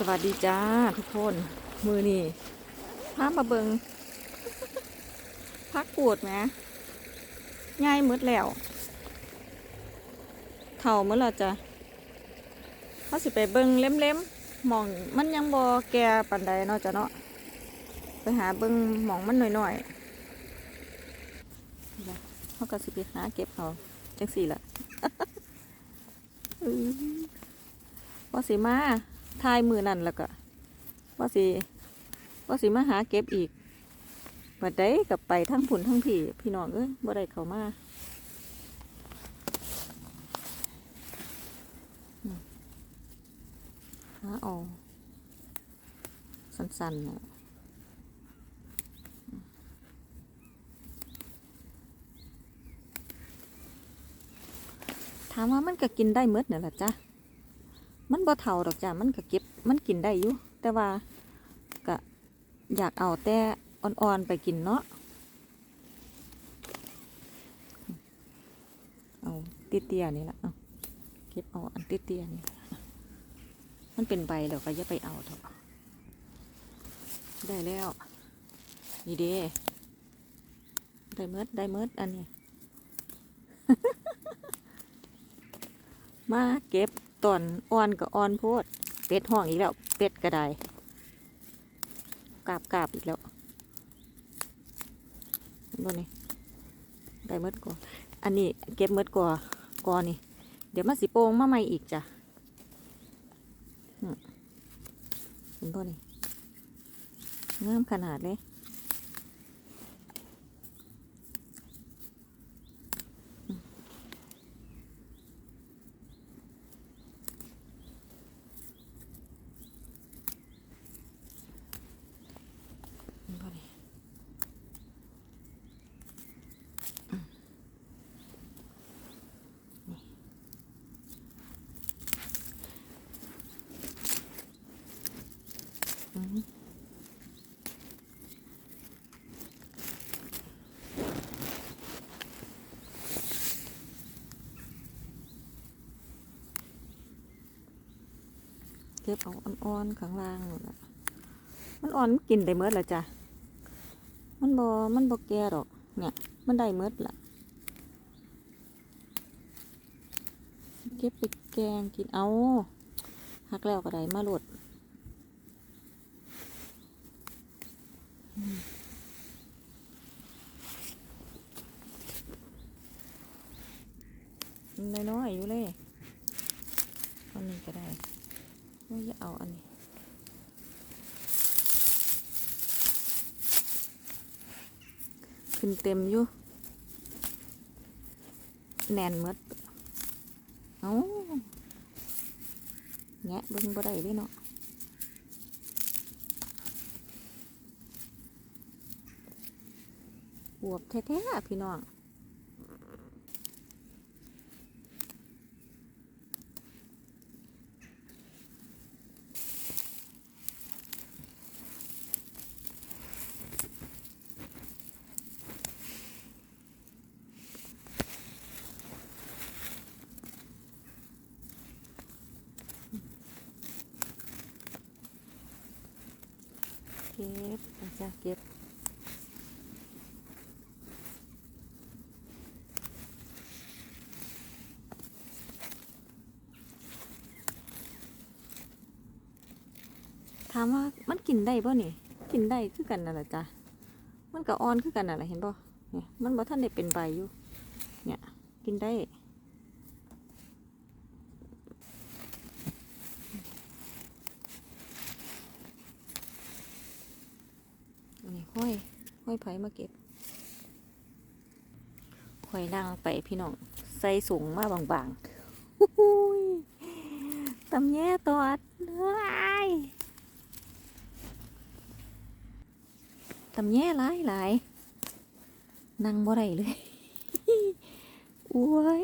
สวัสดีจ้าทุกคน มือนี่พามาเบิงพักปวดไหมง่ายมืดแล้ว เท่าเมื่อเราจะเขาสิไปเบิงเล็มๆหมองมันยังบอแกปันใดเนาะจ้ะเนาะไปหาเบิงมองมันหน่อยๆเขาก็สิไปหาเก็บเขาจังสี่ละอื้อว่าสิมา ทายมือนั่นแล้วก็ว่าสิว่าสิมาหาเก็บอีกบัดได้กับไปทั้งผุนทั้งผีพี่น้องเอ้ยบ่ได้เข้ามาอืมหาเอาสั้นๆเนาะถามว่ามันก็กินได้เมดเนี่ยแหละจ้ะ มันบ่เท่าดอกจ้ะมันก็เก็บมันกินได้อยู่แต่ว่าก็อยากเอาแต่อ่อนๆไปกินเนาะเอาติเตียๆนี่ละเอาเก็บเอาอันติเตียๆนี่มันเป็นใบแล้วก็อย่าไปเอาเถอะได้แล้วนี่เด้ได้เมดได้เมดอันนี้ มาเก็บ ตอนอ่อนก็อ่อนโพดเป็ดห้องอีกแล้ว เป็ดก็ได้กราบกราบอีกแล้วเห็นบ่นี่ได้เมดก่อนอันนี้เก็บเมดก่อนก่อนนี่ เดี๋ยวมาสิโปงมาใหม่อีกจ้ะเห็นบ่นี่งามขนาดเลย เห็นบ่นี่อืมนี่อืม เก็บเอาอ่อนๆข้างล่างนั่นล่ะมันอ่อนมันกินได้เมื่อละจ้ะ มันบอมันบอแก่ดอก เนี่ย มันได้เมดละเก็บไปแกงกินเอาหักแล้วก็ได้มาโหลด น้อยๆอยู่เลยอันนี้ก็ได้ว่จะเอาอันนี้ขึ้นเต็มอยู่แน่นหมดเอาแงะเบิ่งบ่ได้เลยเนาะอวบแท้ๆพี่น้อง เก็บอาจารย์เก็บ ถามว่ามันกินได้ป่ะนี่กินได้คือกันนั่นแหละจ้ะมันก็อ่อนคือกันนั่นแหละเห็นป่ะเนี่ยมันบ่ท่านได้เป็นใบอยู่ เนี่ย กินได้อันนี้ห้อยห้อยไผ่มาเก็บห้อยนั่งไปพี่น้องใส่สูงมาบางๆฮู้ฮู้ยตำแย่ตอดเนื้อย ตำแย่หลายหลายนั่งบ่ได้เลยโอ้ย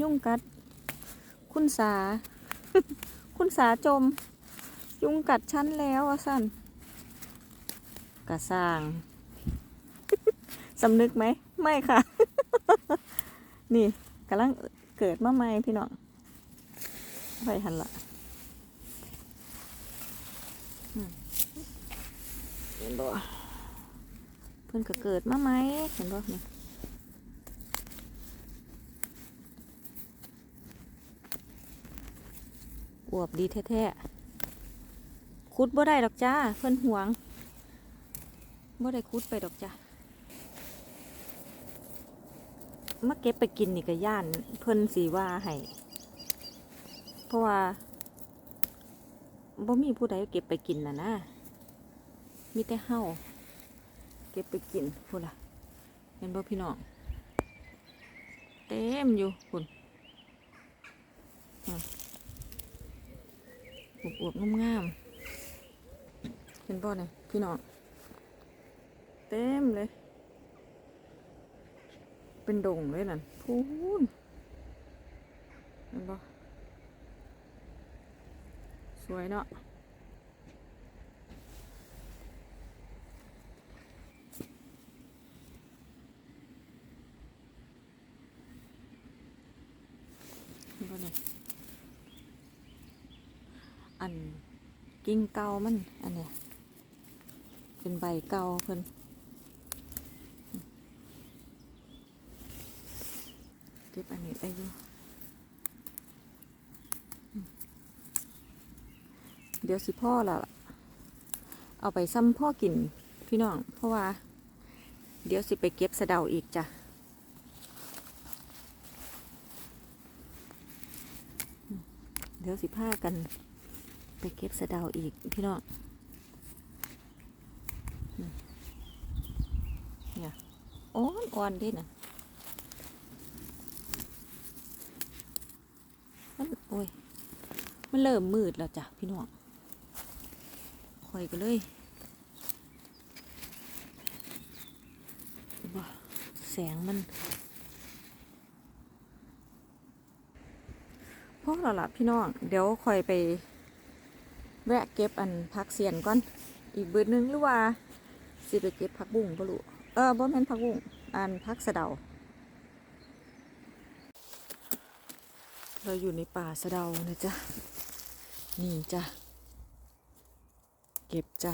ยุ่งกัด คุณสา คุณสาจม ยุงกัดฉันแล้วอะสันกระสร้างสำนึกไหม ไม่ค่ะ นี่กำลังเกิดมาใหม่พี่น้องไปหันละอืมเห็นบ่เพิ่นก็เกิดมาไหมเห็นบ่นี่อวบดีแท้ๆ คุดบ่ได้ดอกจ้า เพิ่นหวงบ่ได้คุดไปดอกจ้ามาเก็บไปกินนี่ก็ย่านเพิ่นสีว่าให้เพราะว่าบ่มีผู้ใดเก็บไปกินน่ะนะมีแต่เฮาเก็บไปกินพุ่นล่ะเห็นบ่พี่น้องเต็มอยู่พุ่นอืมอวบๆงามๆ ห็นบ่เนี่ยพี่น้องเต็มเลย เป็นดงเลยนั่นพูนเห็นปะสวยเนาะเห็นปะเนี่ยอันกิ่งเก่ามันอันเนี้ย เป็นใบเก่าเพิ่นเก็บอันนี้ได้อยู่เดี๋ยวสิพ่อละเอาไปซ้ำพ่อกินพี่น้อง เพราะว่า เดี๋ยวสิไปเก็บสะเดาอีกจ้ะเดี๋ยวสิพากัน ไปเก็บสะเดาอีกพี่น้องอืมเนี่ย อ่อนอ่นๆเดิน่ะมันโอ้ย มันเริ่มมืดแล้วจ้ะพี่น้องคอยกันเลยเห็นบ่แสงมันพอแล้วล่ะพี่น้อง เดี๋ยวคอยไป แวะเก็บอันพักเสียนก่อน อีกเบิดหนึงหรือว่า สิไปเก็บผักบุ้งบ่รู้เออบ่แม่นผักบุ้ง อันพักสะเดา เราอยู่ในป่าสะเดานะจ๊ะ นี่จ้ะ เก็บจ้ะ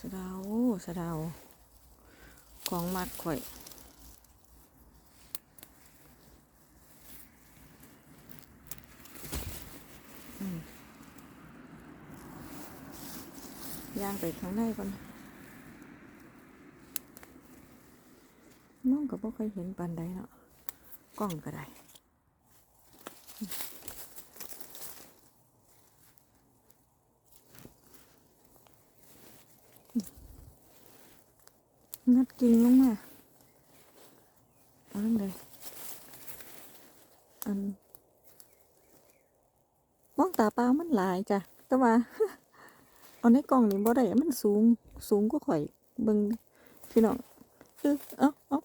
สะเดาสะเดา ของมักข่อย ย่างไปข้างในก่อนมองก็บ่เคยเห็นปานใดเนาะกล้องก็ได้งัดกิ่งลงมาอาลงเลยอันมองตาเปล่ามันหลายจ้ะแต่ว่า เอาในกล่องนี่บ่ได้มันสูง สูงกว่าข่อย เบิ่งพี่น้องเออเอาเอา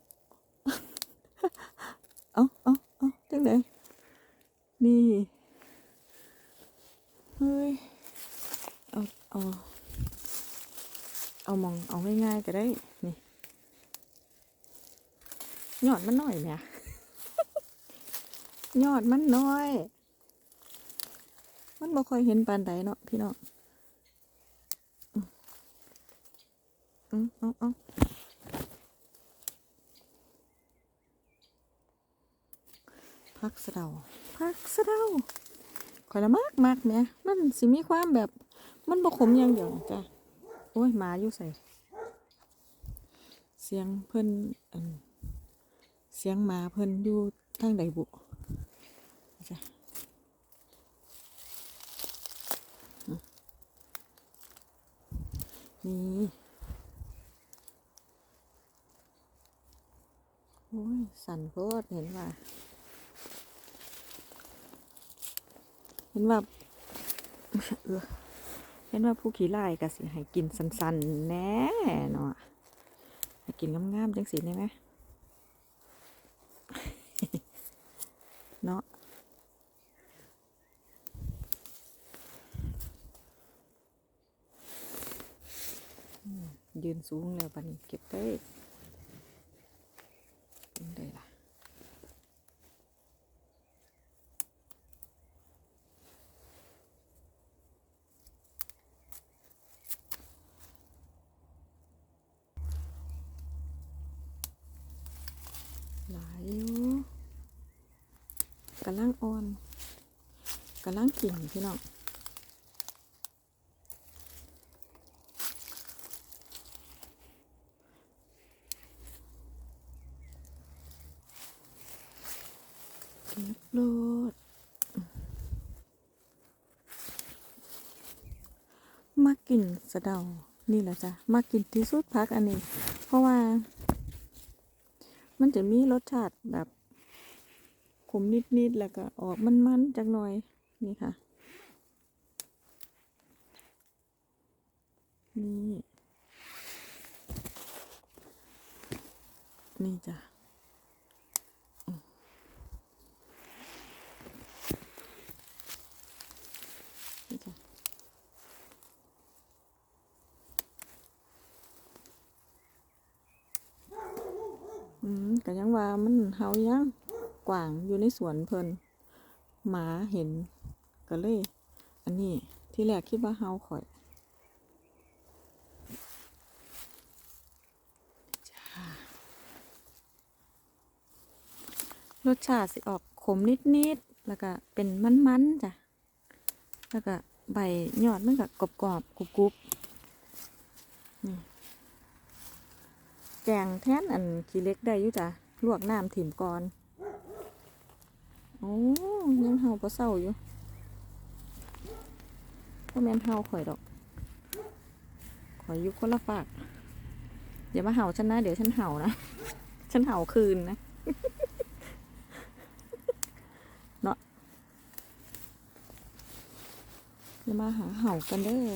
เอาเอาเอาจังไดนี่เฮ้ยเอาเอาเอามองเอาง่ายๆก็ได้ นี่ยอดมันน้อยเนี่ยยอดมันน้อย มันบ่ค่อยเห็นปานใดเนาะพี่น้องอืม อืมเอาเอาพักสะเดาพักสะเดาข่อยละมากมากแหม่มันสิมีความแบบมันบกขมอย่างเดียวจ้ะโอ้ยหมาอยู่ใส่ เสียงเพิ่นอันเสียงหมาเพิ่นอยู่ทางใดบุจ้ะนี่ อ้ย สั่นโคตรเห็นว่า เห็นว่าเออเห็นว่าผู้ขี่ไล่ก็สิให้กินสันๆ แน่เนาะให้กินงามๆจังสีได้ไหมเนาะยืนสูงแล้วบันี้เก็บได้เป็นได้ล่ะ หลายอยู่ กำลังอ่อนกำลังกิ่งพี่น้องเก็บโลดมากินสะเดา นี่แหละจ้ะมากินที่สุดพักอันนี้ เพราะว่า มันจะมีรสชาติแบบ ขมนิดๆแล้วก็ออกมันๆจักหน่อยนี่ค่ะ นี่นี่จ้ะนี่จ้ะอืมก็ยังว่ามันเฮายัง กว่างอยู่ในสวนเพิ่นหมาเห็นก็เลย อันนี้ที่แรกคิดว่าเฮาข่อยรสชาติสิออกขมนิดๆ แล้วก็เป็นมันๆจ้ะ แล้วก็ใบยอดมันก็กรอบๆกรุบๆนี่แกงแทนอันขี้เล็กได้อยู่จ้ะ ลวกน้ำถิ่มก่อน โอ้ยังเฮาปลาเศร้าอยู่ก็แม่นเฮาข่อยดอก ข่อยอยู่คนละฝากอย่ามาเห่าฉันนะ เดี๋ยวฉันเห่านะ ฉันเห่าคืนนะ เนาะอย่ามาหาเห่ากันเด้อ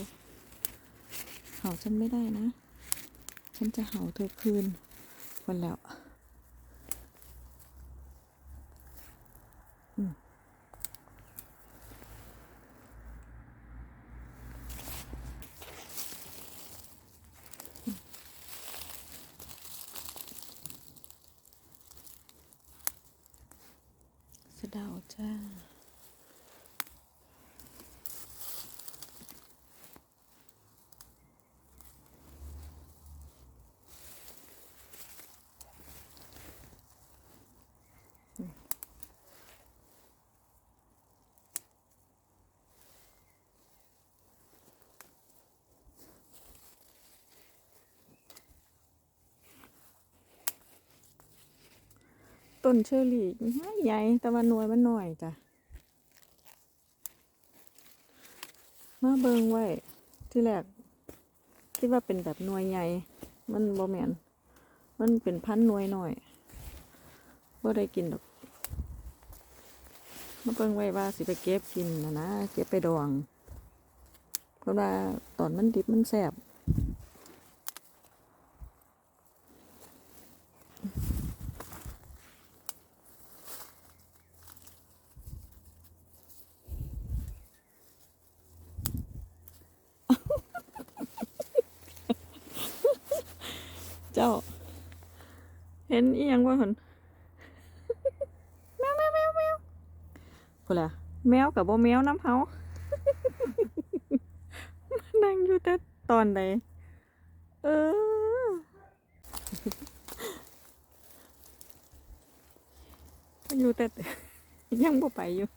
เห่าฉันไม่ได้นะ ฉันจะเห่าเธอคืนวันแล้ว เดาจ้า ต้นเชอรี่ใหญ่แต่ว่าหน่วยมันหน้อยจ้ะมาเบิงไว้ ที่แรกคิดว่าเป็นแบบหน่วยใหญ่ มันบ่แมนมันเป็นพันหน่วยหน่อยบ่ได้กินดอกมาเบิงไว้ว่าสิไปเก็บกินนะนะเก็บไปดอง เพราะว่าตอนมันดิบมันแสบ จ้า เห็นอีหยังว่าหนแมวแมวแมวแมวพูดละแมวกับบ่แมวน้ำเฮานั่งอยู่แต่ตอนใดเอออยู่แต่ยังบ่ไปอยู่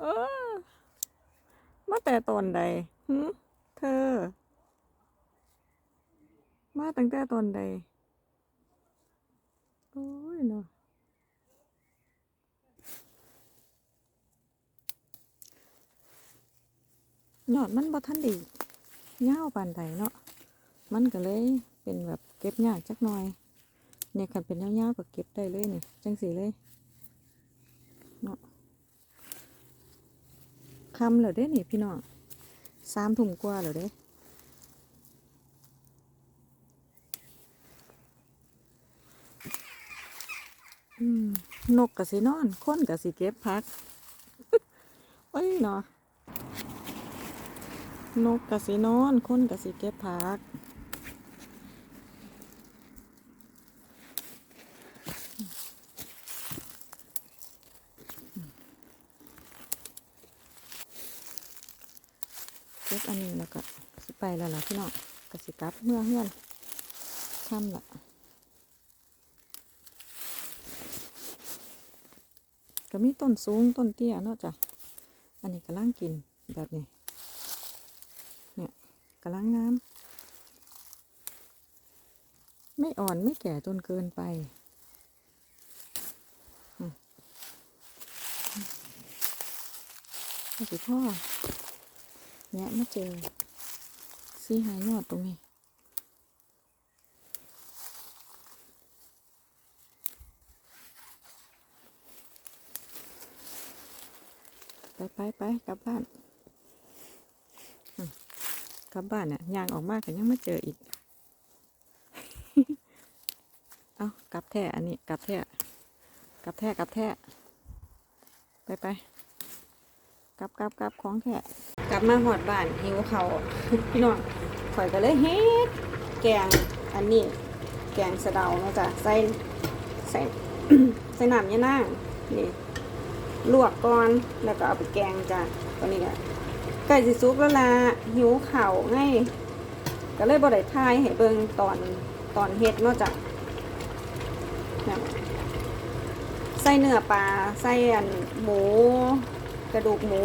เออมาแต่ตอนใดหึ เธอ มาตั้งแต่ตอนใด โอ้ยเนาะหยอดมันบ่ทันดียาปานใดเนาะ มันก็เลยเป็นแบบเก็บยากจักหน่อย เนี่ยคันเป็นยาๆก็เก็บได้เลยนี่จังสีเลยเนาะคำแล้วเด้นี่พี่น้อง สามถุงกว่าแล้วเด้นกกะสินอน คนกะสิเก็บพักโอ้ยเนาะนกกะสินอน คนกะสิเก็บพักบอันนี้แล้วก็สิ ไปแล้วล่ะพี่น้องกสิกลับเมื่อเฮือนค่ำละก็มีต้นสูงต้นเตี้ยเนาะจ้ะ อันนี้กำลังกินแบบนี้ เนี่ยกำลังงามไม่อ่อนไม่แก่จนเกินไปอืมอืมเอาสิพ่อเนี่ยมาเจอ ซี่หายอดตรงนี้ ไปไปไปกลับบ้านกลับบ้านเนี่ยยางออกมากกันยังไม่เจออีก เอากลับแท่อันนี้กลับแท่กลับแท่กลับแท่ไปไปกลับกลับกลับของแท่กลับมาหอดบ้านหิวเขาพี่น้อง ข่อยก็เลยเฮ็ดแกงอันนี้แกงสะเดาเนาะจ้ะใส่ใส่ใส่น้ำยะนางนี่ลวกก่อนแล้วก็เอาไปแกงจ้ะตอนนี้ก็ใกล้สิสุกแล้วล่ะหิวเข่าวไงก็เลยบ่ได้ทายให้เบิ่งตอนตอนเฮ็ดเนาะจ้ะใส่เนื้อปลาใส่อันหมู กระดูกหมู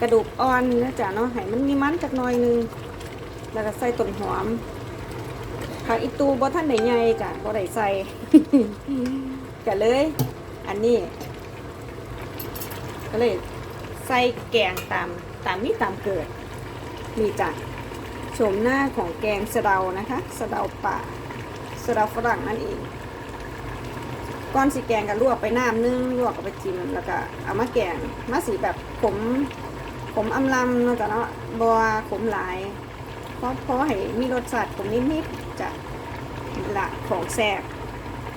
กระดูกอ่อนนะจ๊ะเนาะให้มันมีมันจักหน่อยนึง แล้วก็ใส่ต้นหอมผักอีตูบ่ท่านไหนใหญ่จ้ะบ่ได้ใส่ก็เลย อันนี้ ก็เลยใส่แกงตามตามมีตามเกิดนี่จ้ะโฉมหน้าของแกงสะเดานะคะสะเดาป่าสะเดาฝรั่งนั่นเองก้อนสีแกงก็ลวกไปน้ำนึงลวกเอาไปจิ้มแล้วก็เอามาแกงมาสีแบบขมขมอำลำเนาะจ้ะเนาะบัวขมหลายเพราะพอให้มีรสชาติผมนิดๆจะละของแซ่บ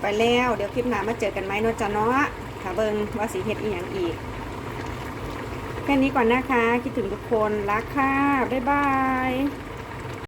ไปแล้ว เดี๋ยวคลิปหน้ามาเจอกันไหมเนาะจ้ะเนาะถ้าเบิงว่าสีเห็ดอีหยังอีกแค่นี้ก่อนนะคะ คิดถึงทุกคนรักค่ะ บ๊ายบาย